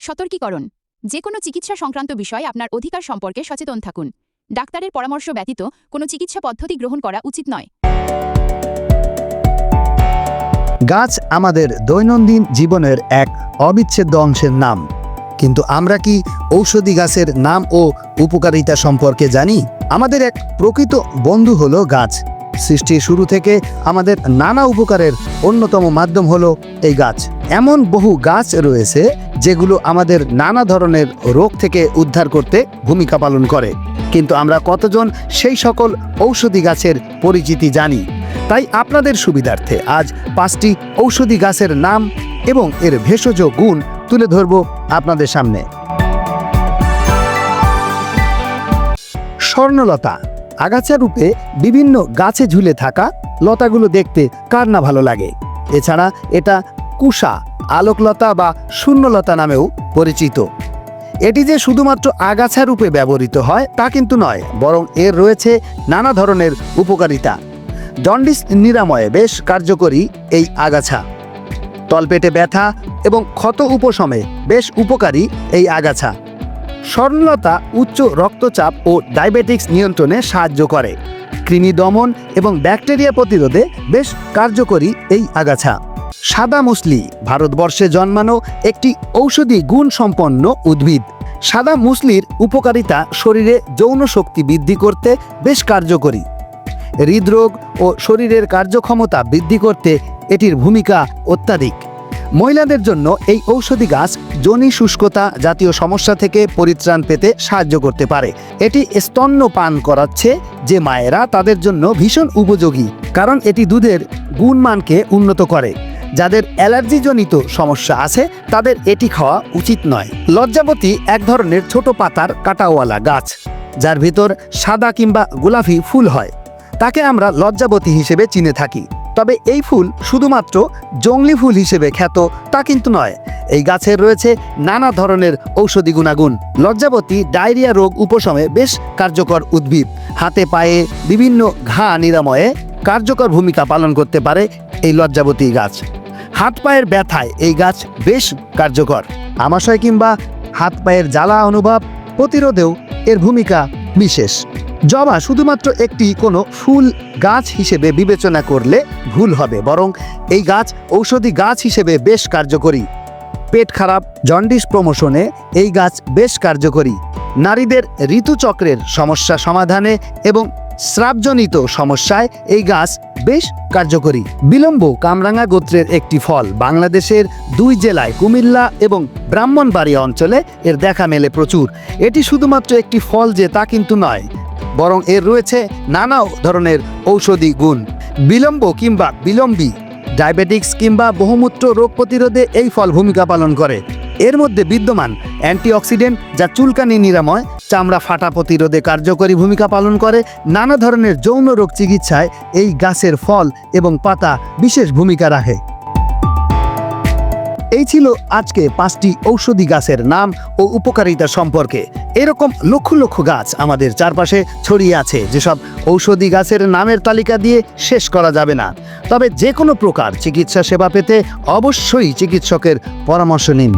সতর্কীকরণ। যে কোনো চিকিৎসা সংক্রান্ত বিষয়ে আপনার অধিকার সম্পর্কে সচেতন থাকুন। ডাক্তারের পরামর্শ ব্যতীত কোনো চিকিৎসা পদ্ধতি গ্রহণ করা উচিত নয়। গাছ আমাদের দৈনন্দিন জীবনের এক অবিচ্ছেদ্য অংশের নাম। কিন্তু আমরা কি ঔষধি গাছের নাম ও উপকারিতা সম্পর্কে জানি? আমাদের এক প্রকৃত বন্ধু হল গাছ। সৃষ্টির শুরু থেকে আমাদের নানা উপকারের অন্যতম মাধ্যম হলো এই গাছ। এমন বহু গাছ রয়েছে যেগুলো আমাদের নানা ধরনের রোগ থেকে উদ্ধার করতে ভূমিকা পালন করে। কিন্তু আমরা কতজন সেই সকল ঔষধি গাছের পরিচিতি জানি। তাই আপনাদের সুবিধার্থে আজ পাঁচটি ঔষধি গাছের নাম এবং এর ভেষজ গুণ তুলে ধরব আপনাদের সামনে। স্বর্ণলতা, আগাছা রূপে বিভিন্ন গাছে ঝুলে থাকা লতাগুলো দেখতে কার না ভালো লাগে? এছাড়া এটা কুষা আলোকলতা বা শূন্যলতা নামেও পরিচিত। এটি যে শুধুমাত্র আগাছা রূপে ব্যবহৃত হয় তা কিন্তু নয়, বরং এর রয়েছে নানা ধরনের উপকারিতা। জন্ডিস নিরাময়ে বেশ কার্যকরী এই আগাছা। তলপেটে ব্যথা এবং ক্ষত উপশমে বেশ উপকারী এই আগাছা। স্বর্ণলতা উচ্চ রক্তচাপ ও ডায়াবেটিক্স নিয়ন্ত্রণে সাহায্য করে। কৃমি দমন এবং ব্যাকটেরিয়া প্রতিরোধে বেশ কার্যকরী এই আগাছা। সাদা মুসলি, ভারতবর্ষে জন্মানো একটি ঔষধি গুণ সম্পন্ন উদ্ভিদ। সাদা মুসলির উপকারিতা শরীরে যৌন শক্তি বৃদ্ধি করতে বেশ কার্যকরী। হৃদরোগ ও শরীরের কার্যক্ষমতা বৃদ্ধি করতে এটির ভূমিকা অত্যাধিক। মহিলাদের জন্য এই ঔষধি গাছ যোনি শুষ্কতা জাতীয় সমস্যা থেকে পরিত্রাণ পেতে সাহায্য করতে পারে। এটি স্তন্য পান করাচ্ছে যে মায়েরা তাদের জন্য ভীষণ উপযোগী, কারণ এটি দুধের গুণমানকে উন্নত করে। যাদের অ্যালার্জিজনিত সমস্যা আছে, তাদের এটি খাওয়া উচিত নয়। লজ্জাবতী এক ধরনের ছোট পাতার কাটাওয়ালা গাছ, যার ভিতর সাদা কিংবা গোলাপি ফুল হয়। তাকে আমরা লজ্জাবতী হিসেবে চিনে থাকি। তবে এই ফুল শুধুমাত্র জংলি ফুল হিসেবে খ্যাত, তা কিন্তু নয়। এই গাছের রয়েছে নানা ধরনের ঔষধি গুণাগুণ। লজ্জাবতী ডায়রিয়া রোগ উপশমে বেশ কার্যকর উদ্ভিদ। হাতে পায়ে বিভিন্ন ঘা নিরাময়ে কার্যকর ভূমিকা পালন করতে পারে এই লজ্জাবতী গাছ। হাত পায়ের ব্যথায় এই গাছ বেশ কার্যকর। আমাশয় কিংবা হাত পায়ের জ্বালা অনুভব প্রতিরোধেও এর ভূমিকা বিশেষ। জবা শুধুমাত্র একটি কোনো ফুল গাছ হিসেবে বিবেচনা করলে ভুল হবে, বরং এই গাছ ঔষধি গাছ হিসেবে বেশ কার্যকরী। পেট খারাপ, জন্ডিস প্রমোশনে এই গাছ বেশ কার্যকরী। নারীদের ঋতুচক্রের সমস্যা সমাধানে এবং স্রাবজনিত সমস্যায় এই গাছ বেশ কার্যকরী। বিলম্ব কামরাঙা গোত্রের একটি ফল বাংলাদেশের দুই জেলায় কুমিল্লা এবং ব্রাহ্মণবাড়িয়া অঞ্চলে এর দেখা মেলে প্রচুর। এটি শুধুমাত্র একটি ফল যে তা কিন্তু নয়, বরং এর রয়েছে নানা ধরনের ঔষধি গুণ। বিলম্ব কিংবা বিলম্বী, ডায়াবেটিক্স কিংবা বহুমূত্র রোগ প্রতিরোধে এই ফল ভূমিকা পালন করে। এর মধ্যে বিদ্যমান অ্যান্টিঅক্সিডেন্ট যা চুলকানি নিরাময় চামড়া ফাটা প্রতিরোধে কার্যকরী ভূমিকা পালন করে, নানা ধরনের যৌন রোগ চিকিৎসায় এই গাছের ফল এবং পাতা বিশেষ ভূমিকা রাখে। এই ছিল আজকে পাঁচটি ঔষধি গাছের নাম ও উপকারিতা সম্পর্কে। এরকম লক্ষ লক্ষ গাছ আমাদের চারপাশে ছড়িয়ে আছে, যেসব ঔষধি গাছের নামের তালিকা দিয়ে শেষ করা যাবে না। তবে যে কোনো প্রকার চিকিৎসা সেবা পেতে অবশ্যই চিকিৎসকের পরামর্শ নিন।